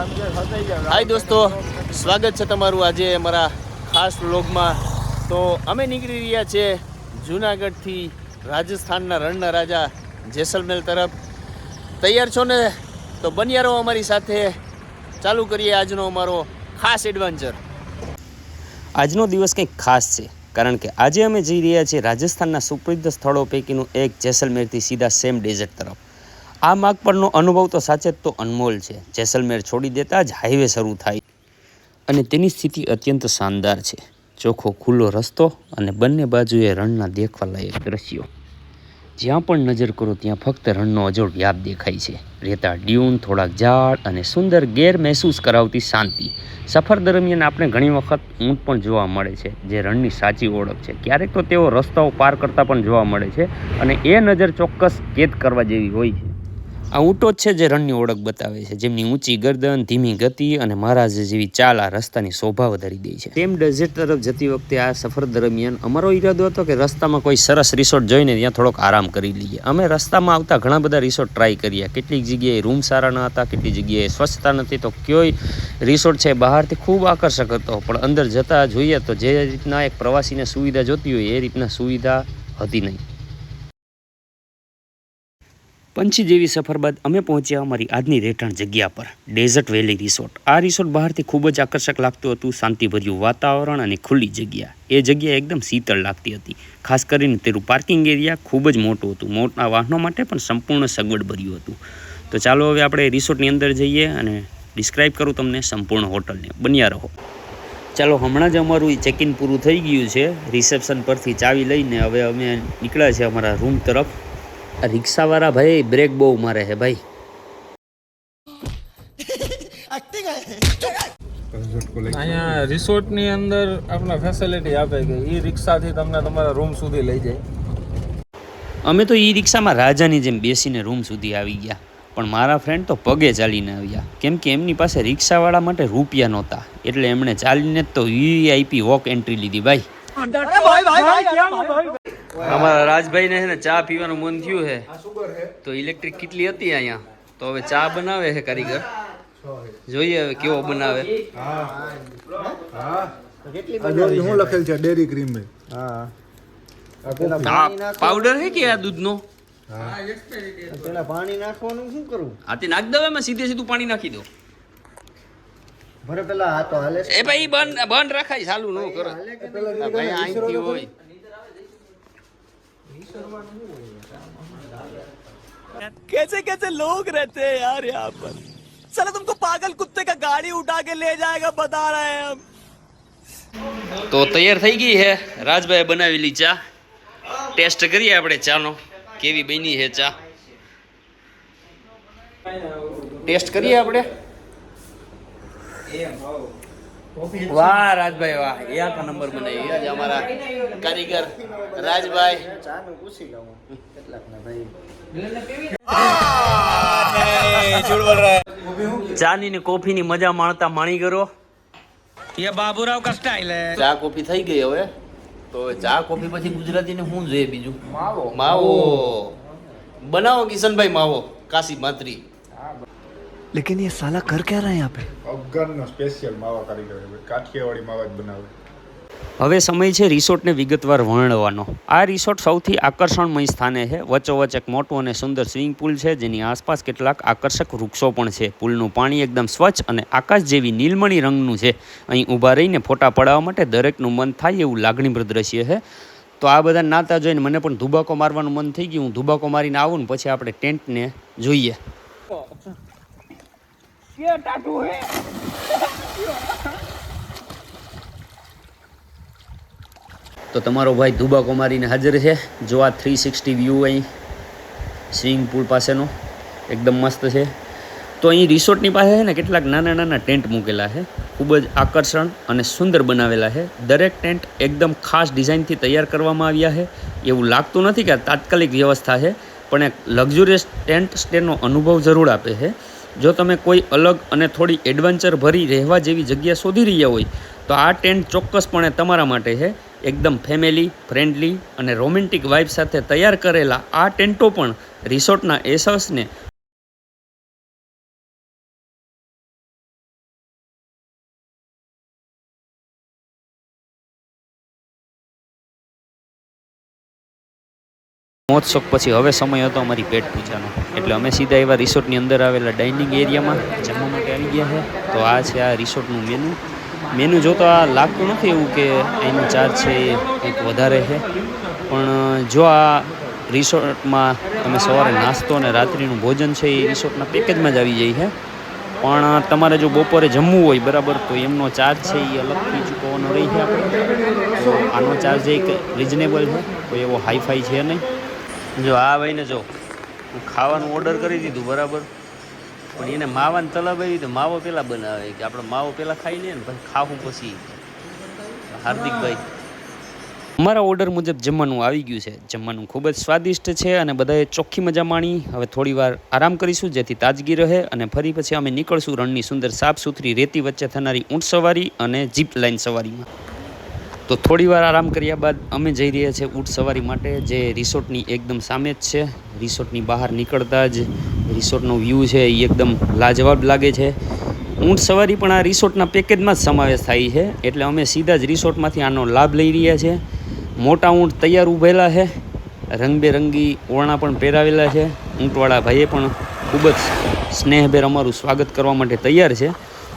હાય દોસ્તો, સ્વાગત છે તમારું આજે અમારા ખાસ વ્લોગમાં. તો અમે નીકળી રહ્યા છીએ જૂનાગઢથી રાજસ્થાનના રણના રાજા જેસલમેર તરફ. તૈયાર છો ને? તો બન્યા રહો અમારી સાથે. ચાલુ કરીએ આજનો અમારો ખાસ એડવેન્ચર આજનો દિવસ કંઈક ખાસ છે, કારણ કે આજે અમે જઈ રહ્યા છીએ રાજસ્થાનના સુપ્રસિદ્ધ સ્થળો પૈકીનું એક જેસલમેરથી સીધા સેમ ડેઝર્ટ તરફ. આ માર્ગ પરનો અનુભવ તો સાચે જ તો અનમોલ છે. જેસલમેર છોડી દેતા જ હાઈવે શરૂ થાય. અને તેની સ્થિતિ અત્યંત શાનદાર છે. ચોખ્ખો ખુલ્લો રસ્તો અને બંને બાજુએ રણના દેખવાલાયક દ્રશ્યો. જ્યાં પણ નજર કરો ત્યાં ફક્ત રણનો અજોડ વ્યાપ દેખાય છે. રેતા ડ્યુન થોડાક ઝાડ અને સુંદર ગેર મહેસૂસ કરાવતી શાંતિ. સફર દરમિયાન આપણે ઘણી વખત ઊંટ પણ જોવા મળે છે, જે રણની સાચી ઓળખ છે. ક્યારેક તો તેઓ રસ્તાઓ પાર કરતા પણ જોવા મળે છે અને એ નજર ચોક્કસ કેદ કરવા જેવી હોય છે. આ ઊંટો જ છે જે રણની ઓળખ બતાવે છે, જેમની ઊંચી ગરદન, ધીમી ગતિ અને મહારાજ જેવી ચાલ આ રસ્તાની શોભા વધારી દે છે. તેમ ડેઝર્ટ તરફ જતી વખતે આ સફર દરમિયાન અમારો ઈરાદો હતો કે રસ્તામાં કોઈ સરસ રિસોર્ટ જોઈને ત્યાં થોડોક આરામ કરી લઈએ? અમે રસ્તામાં આવતા ઘણા બધા રિસોર્ટ ટ્રાય કર્યા. કેટલીક જગ્યાએ રૂમ સારા ન હતા કેટલી જગ્યાએ સ્વચ્છતા નથી, તો કોઈ રિસોર્ટ છે બહારથી ખૂબ આકર્ષક હતો. પણ અંદર જતાં જોઈએ તો જે રીતના એક પ્રવાસીને સુવિધા જોતી હોય એ રીતના સુવિધા હતી નહીં. પંછી જેવી સફર બાદ અમે પહોંચ્યા અમારી આજની રહેઠાણ જગ્યા પર, ડેઝર્ટ વેલી રિસોર્ટ. આ રિસોર્ટ બહારથી ખૂબ જ આકર્ષક લાગતું હતું, શાંતિભર્યું વાતાવરણ અને ખુલ્લી જગ્યા. એ જગ્યા એકદમ શીતળ લાગતી હતી. ખાસ કરીને તેનું પાર્કિંગ એરિયા ખૂબ જ મોટું હતું. મોટા વાહનો માટે પણ સંપૂર્ણ સગવડ ભર્યું હતું. તો ચાલો હવે આપણે રિસોર્ટની અંદર જઈએ અને ડિસ્ક્રાઇબ કરું તમને સંપૂર્ણ હોટલને. બન્યા રહો. ચાલો, હમણાં જ અમારું ચેક ઇન પૂરું થઈ ગયું છે. રિસેપ્શન પરથી ચાવી લઈને હવે અમે નીકળ્યા છે અમારા રૂમ તરફ. રિક્ષાવાળા ભાઈ બ્રેક બહુ મારે છે ભાઈ અહીંયા રિસોર્ટની અંદર આપણે ફેસિલિટી આપે કે ઈ રિક્ષાથી તમને તમારા રૂમ સુધી લઈ જાય અમે તો ઈ રિક્ષામાં રાજાની જેમ બેસીને રૂમ સુધી આવી ગયા પણ મારા ફ્રેન્ડ તો પગે ચાલીને આવ્યા કેમ કે એમની પાસે રિક્ષાવાળા માટે રૂપિયા નહોતા એટલે એમણે ચાલીને જ તો વીઆઈપી વોક એન્ટ્રી લીધી ભાઈ અમારા રાજભાઈને છે ને ચા પીવાનું મન થયું છે. તો ઇલેક્ટ્રિક કેટલી હતી અહીંયા. તો હવે ચા બનાવે છે કારીગર. જોઈએ હવે કેવો બનાવે. હું. લખેલ છે? ડેરી ક્રીમ આ પાવડર છે કે આ દૂધનો? પેલા પાણી નાખવાનું શું કરવું? આ તે નાખ દવે એમાં સીધે સીધું પાણી નાખી દો. ભરે પેલા આ તો હાલે એ ભાઈ બંધ બંધ રાખાય ચાલુ ન કરો. પેલા અહીંથી હોય. कैसे कैसे लोग रहते हैं यार यहाँ पर साला तुमको पागल कुत्ते का गाड़ी उठा के ले जाएगा बता रहे हैं हम તો તૈયાર થઈ ગઈ છે રાજભાઈ બનાવેલી ચા ટેસ્ટ કરીએ આપણે ચાનો કેવી બની છે ચા ટેસ્ટ કરીએ આપણે વાહ રાજભાઈ વાહ. એક નંબર મને જ અમારા કારીગર રાજભાઈ. ચાનું પૂછી લઉં કેટલાક ના ભાઈ ચાની ને કોફી ની મજા માણતા માણી ગરો. એ બાબુરાવ કસ્ટાઈલ ચા કોફી થઈ ગઈ હવે. તો ચા કોફી પછી ગુજરાતી ને શું જોઈએ બીજું? માવો. માવો. બનાવો કિશનભાઈ માવો. કાશી માત્રી. लेकिन ये साला कर क्या रहा है यहाँ पे અફઘાનનો સ્પેશિયલ માવા કારીગર છે. કાઠિયાવાડી માવા જ બનાવે હવે સમય છે રિસોર્ટને વિગતવાર વર્ણવવાનો આ રિસોર્ટ સૌથી આકર્ષણમય સ્થાને છે વચ્ચોવચ એક મોટું અને સુંદર સ્વિમિંગ પુલ છે જેની આસપાસ કેટલાક આકર્ષક વૃક્ષો પણ છે પુલનું પાણી એકદમ સ્વચ્છ અને આકાશ જેવી નીલમણી રંગનું છે અહીં ઊભા રહીને ફોટા પડાવવા માટે દરેકનું મન થાય એવું લાગણીપ્રદ દ્રશ્ય છે તો આ બધા નાતા જોઈને મને પણ ધુબાકો મારવાનું મન થઈ ગયું હું ધુબાકો મારીને આવું ને પછી આપણે ટેન્ટને જોઈએ તો તમારો ભાઈ ધુબાકો મારીને હાજર છે. જો આ થ્રી સિક્સટી વ્યૂ અહીં સ્વિમિંગ પુલ પાસેનો, એકદમ મસ્ત છે. તો અહીં રિસોર્ટની પાસે છે ને, કેટલાક નાના નાના ટેન્ટ મૂકેલા છે. ખૂબ જ આકર્ષણ અને સુંદર બનાવેલા છે. દરેક ટેન્ટ એકદમ ખાસ ડિઝાઇનથી તૈયાર કરવામાં આવ્યા છે. એવું લાગતું નથી કે તાત્કાલિક વ્યવસ્થા છે, પણ એક લક્ઝુરિયસ ટેન્ટ સ્ટેનો અનુભવ જરૂર આપે છે. જો તમે કોઈ અલગ અને થોડી એડવેન્ચર ભરી રહેવા જેવી જગ્યા શોધી રહ્યા હોય, તો આ ટેન્ટ ચોક્કસપણે તમારા માટે છે. એકદમ ફેમિલી ફ્રેન્ડલી અને રોમેન્ટિક વાઇબ સાથે તૈયાર કરેલા આ ટેન્ટો પણ રિસોર્ટના એસસને મહોત્સવ પછી હવે સમય હતો અમારી પેટ પૂજાનો. એટલે અમે સીધા એવા રિસોર્ટની અંદર આવેલા ડાઇનિંગ એરિયામાં જમવા માટે આવી ગયા છે. તો આ છે આ રિસોર્ટનું મેનુ મેનુ જોતો આ લાગતું નથી એવું કે એનો ચાર્જ છે એ કંઈક વધારે છે. પણ જો આ રિસોર્ટમાં તમે સવારે નાસ્તો અને રાત્રિનું ભોજન છે એ રિસોર્ટના પેકેજમાં જ આવી જાય છે. પણ તમારે જો બપોરે જમવું હોય બરાબર, તો એમનો ચાર્જ છે એ અલગથી ચૂકવવાનો રહી છે આપણે. આનો ચાર્જ એક રિઝનેબલ છે, કોઈ એવો હાઈફાઈ છે નહીં. જો આ ભાઈને જો હું ખાવાનું ઓર્ડર કરી દીધું, બરાબર? પણ એને માવાની તલબ આવી તો માવો પહેલાં બનાવે કે આપણે માવો પહેલાં ખાઈ લઈએ ને પછી ખાવું પછી. હાર્દિકભાઈ અમારા ઓર્ડર મુજબ જમવાનું આવી ગયું છે. જમવાનું ખૂબ જ સ્વાદિષ્ટ છે અને બધાએ ચોખ્ખી મજા માણી. હવે થોડી વાર આરામ કરીશું, જેથી તાજગી રહે અને ફરી પછી અમે નીકળશું રણની સુંદર સાફ સુથરી રેતી વચ્ચે થનારી ઊંટ સવારી અને જીપ લાઇન સવારીમાં. તો થોડી વાર આરામ કર્યા બાદ અમે જઈ રહ્યા છીએ ઊંટ સવારી માટે, જે રિસોર્ટની એકદમ સામે જ છે. રિસોર્ટની બહાર નીકળતા જ રિસોર્ટનો વ્યૂ છે એ એકદમ લાજવાબ લાગે છે. ઊંટ સવારી પણ આ રિસોર્ટના પેકેજમાં જ સમાવેશ થાય છે, એટલે અમે સીધા જ રિસોર્ટમાંથી આનો લાભ લઈ રહ્યા છે મોટા ઊંટ તૈયાર ઊભેલા છે, રંગબેરંગી ઓરણા પણ પહેરાવેલા છે. ઊંટવાળા ભાઈએ પણ ખૂબ જ સ્નેહભેર અમારું સ્વાગત કરવા માટે તૈયાર છે.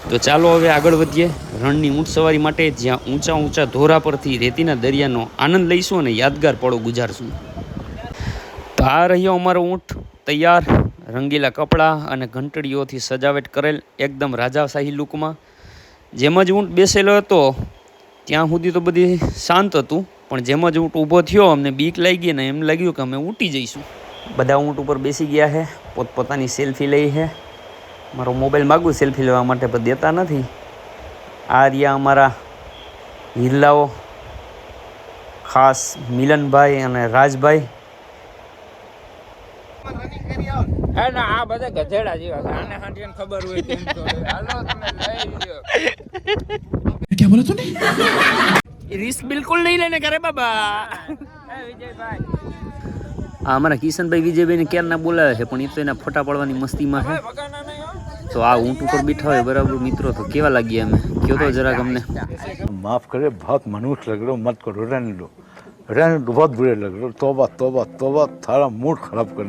તો ચાલો હવે આગળ વધીએ. રણની ઊંટ સવારી માટે જ્યાં ઊંચા ઊંચા ધોરા પરથી રેતીના દરિયાનો આનંદ લઈશું અને યાદગાર પળો ગુજારશું. તો આ રહ્યો અમારો ઊંટ, તૈયાર, રંગીલા કપડાં અને ઘંટડીઓથી સજાવટ કરેલ એકદમ રાજાશાહી લુકમાં. જેમ જ ઊંટ બેસેલો હતો, ત્યાં સુધી તો બધી શાંત હતું, પણ જેમ જ ઊંટ ઊભો થયો, અમને બીક લાગી ને એમ લાગ્યું કે અમે ઊંટી જઈશું. બધા ઊંટ ઉપર બેસી ગયા છે પોતપોતાની સેલ્ફી લઈ છે મારો મોબાઈલ માગું સેલ્ફી લેવા માટે પણ દેતા નથી. આ રહ્યા અમારા હિલ્લાઓ ખાસ મિલનભાઈ અને રાજભાઈ. ના આ બધા ગધેડા જેવા આને હાંડીને ખબર હોય તેમ તો હાલો તમે લઈ લ્યો. રિસ્ક બિલકુલ નહીં લેને કરે બાબા. હે વિજયભાઈ. આ અમારા કિશનભાઈ વિજયભાઈને ક્યારના બોલાવે છે પણ એ તો એના ફોટા પાડવાની મસ્તીમાં છે. તો આ ઊંટ ઉપર બેઠા હોય બરાબર મિત્રો તો કેવા લાગીએ અમે કયો તો જરાક અમને माफ करे बहुत मनुष्य लग रहे हो मत करो रहने दो रहने दो बहुत बुरे लग रहे हो तोबा तोबा तोबा थारा मूड खराब कर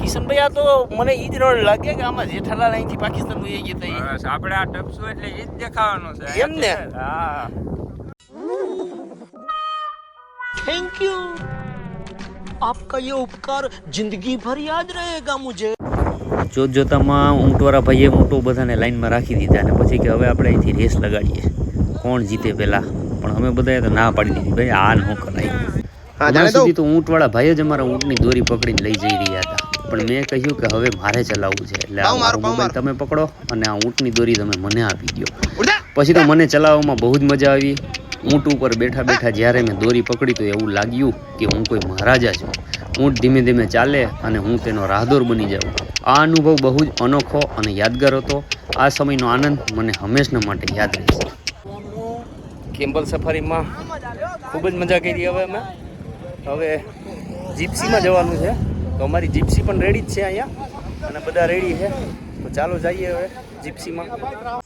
કિશનભાઈ આ તો મને ઈ જ રોડ લાગે કે આમાં જેઠાલાલ અહીંથી પાકિસ્તાન વહી ગયા હતા બસ આપણે આ ટપસું એટલે ઈ જ દેખાવાનું છે એમ ને? હા थैंक यू आपका ये उपकार जिंदगी भर याद रहेगा मुझे જોત જોતામાં ઊંટવાળા ભાઈએ ઊંટો બધાને લાઈનમાં રાખી દીધા અને પછી કે હવે આપણે અહીંથી રેસ લગાડીએ. કોણ જીતે પહેલાં? પણ અમે બધાએ તો ના પાડી દીધી. ભાઈ આ ન કરાય. હમણાં સુધી તો ઊંટવાળા ભાઈ જ અમારા ઊંટની દોરી પકડીને લઈ જઈ રહ્યા હતા. પણ મેં કહ્યું કે હવે મારે ચલાવવું છે. એટલે આ મારો મોબાઈલ તમે પકડો અને આ ઊંટની દોરી તમે મને આપી દો પછી તો મને ચલાવવામાં બહુ જ મજા આવી. ઊંટ ઉપર બેઠા બેઠા જ્યારે મેં દોરી પકડી તો એવું લાગ્યું કે હું કોઈ મહારાજા છું. ઊંટ ધીમે ધીમે ચાલે અને હું તેનો રાહદોર બની જાઉં. આ અનુભવ બહુ જ અનોખો અને યાદગાર હતો. આ સમયનો આનંદ મને હંમેશના માટે યાદ રહેશે. કેમ્બલ સફારીમાં ખૂબ જ મજા કરી હવે અમે. હવે જીપ્સીમાં જવાનું છે. તો અમારી જીપ્સી પણ રેડી જ છે અહીંયા. અને બધા રેડી છે. તો ચાલો જઈએ હવે જીપ્સીમાં.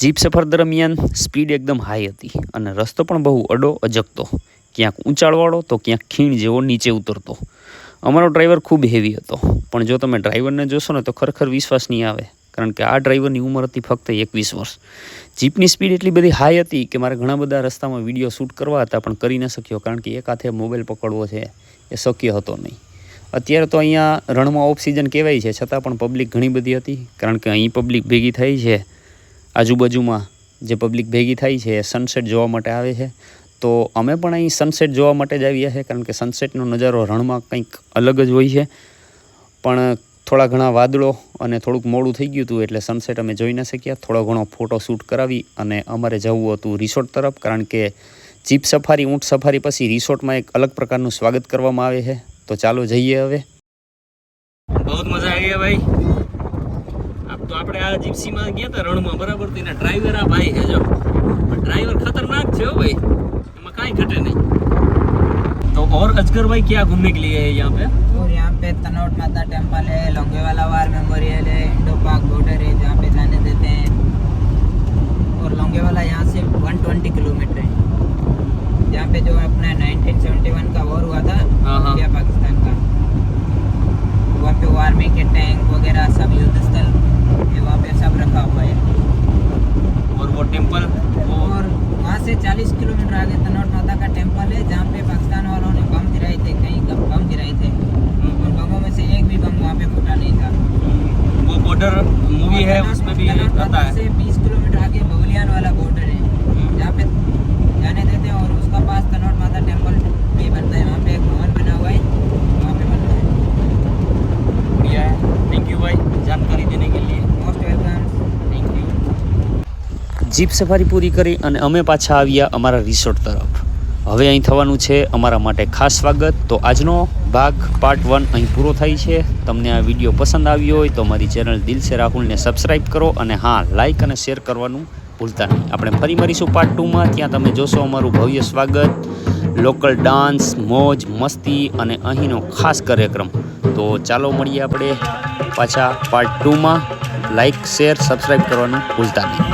જીપ સફર દરમિયાન સ્પીડ એકદમ હાઈ હતી અને રસ્તો પણ બહુ અડો અજગતો. ક્યાંક ઊંચાળવાળો તો ક્યાંક ખીણ જેવો નીચે ઉતરતો. અમારો ડ્રાઈવર ખૂબ હેવી હતો, પણ જો તમે ડ્રાઈવરને જોશો ને તો ખરેખર વિશ્વાસ નહીં આવે, કારણ કે આ ડ્રાઈવરની ઉંમર હતી ફક્ત એકવીસ વર્ષ. જીપની સ્પીડ એટલી બધી હાઈ હતી કે મારે ઘણા બધા રસ્તામાં વીડિયો શૂટ કરવા હતા, પણ કરી ન શક્યો, કારણ કે એક હાથે મોબાઈલ પકડવો છે, એ શક્ય હતો નહીં. અત્યારે તો અહીંયા રણમાં ઓફ સિઝન કહેવાય છે, છતાં પણ પબ્લિક ઘણી બધી હતી, કારણ કે અહીં પબ્લિક ભેગી થઈ છે આજુબાજુમાં જે પબ્લિક ભેગી થાય છે, એ સનસેટ જોવા માટે આવે છે. તો અમે પણ અહીં સનસેટ જોવા માટે જ આવ્યા છે કારણ કે સનસેટનો નજારો રણમાં કંઈક અલગ જ હોય છે. પણ થોડા ઘણા વાદળો અને થોડુંક મોડું થઈ ગયું હતું એટલે સનસેટ અમે જોઈ ન શક્યા. થોડો ઘણો ફોટો શૂટ કરાવી અને અમારે જવું હતું રિસોર્ટ તરફ, કારણ કે જીપ સફારી ઊંટ સફારી પછી રિસોર્ટમાં એક અલગ પ્રકારનું સ્વાગત કરવામાં આવે છે. તો ચાલો જઈએ હવે. બહુ મજા આવી ભાઈ. તો આપણે આ જીપ્સીમાં ગયા હતા રણમાં બરાબર તો એના ડ્રાઈવર આ ભાઈ છે જો ડ્રાઈવર ખતરનાક છે ભાઈ એમાં કાંઈ ઘટે નહીં તો ઓર અજગર ભાઈ ક્યાં ઘૂમને કે લીએ યહાં पे और यहाँ पे तनोट माता टेम्पल है लोंगेवाला वार मेमोरियल है इंडो पार्क बॉर्डर है जहाँ पे जाने देते हैं और लोंगेवाला यहाँ से 120 किलोमीटर है यहाँ पे जो अपना 1971 का वॉर हुआ था इंडिया पाकिस्तान का वहाँ पे वार में के टैंक वगैरह सब युद्ध स्थल तनोट माता टेम्पल भी बनता है वहाँ पे एक भवन बना हुआ है वहाँ पे बनता है बढ़िया है थैंक यू भाई जानकारी देने के लिए most welcome thank you jeep safari પૂરી કરી અને અમે પાછા આવ્યા અમારા રિસોર્ટ તરફ હવે અહીં થવાનું છે અમારા માટે ખાસ સ્વાગત તો આજનો ભાગ પાર્ટ વન અહીં પૂરો થાય છે તમને આ વિડીયો પસંદ આવ્યો હોય તો મારી ચેનલ દિલ સે રાહુલને સબસ્ક્રાઈબ કરો અને હા લાઈક અને શેર કરવાનું ભૂલતા નહીં આપણે ફરી મળીશું પાર્ટ ટુમાં ત્યાં તમે જોશો અમારું ભવ્ય સ્વાગત લોકલ ડાન્સ, મોજ, મસ્તી અને અહીંનો ખાસ કાર્યક્રમ. તો ચાલો મળીએ આપણે પાછા પાર્ટ ટુમાં લાઈક શેર સબસ્ક્રાઈબ કરવાનું ભૂલતા નહીં.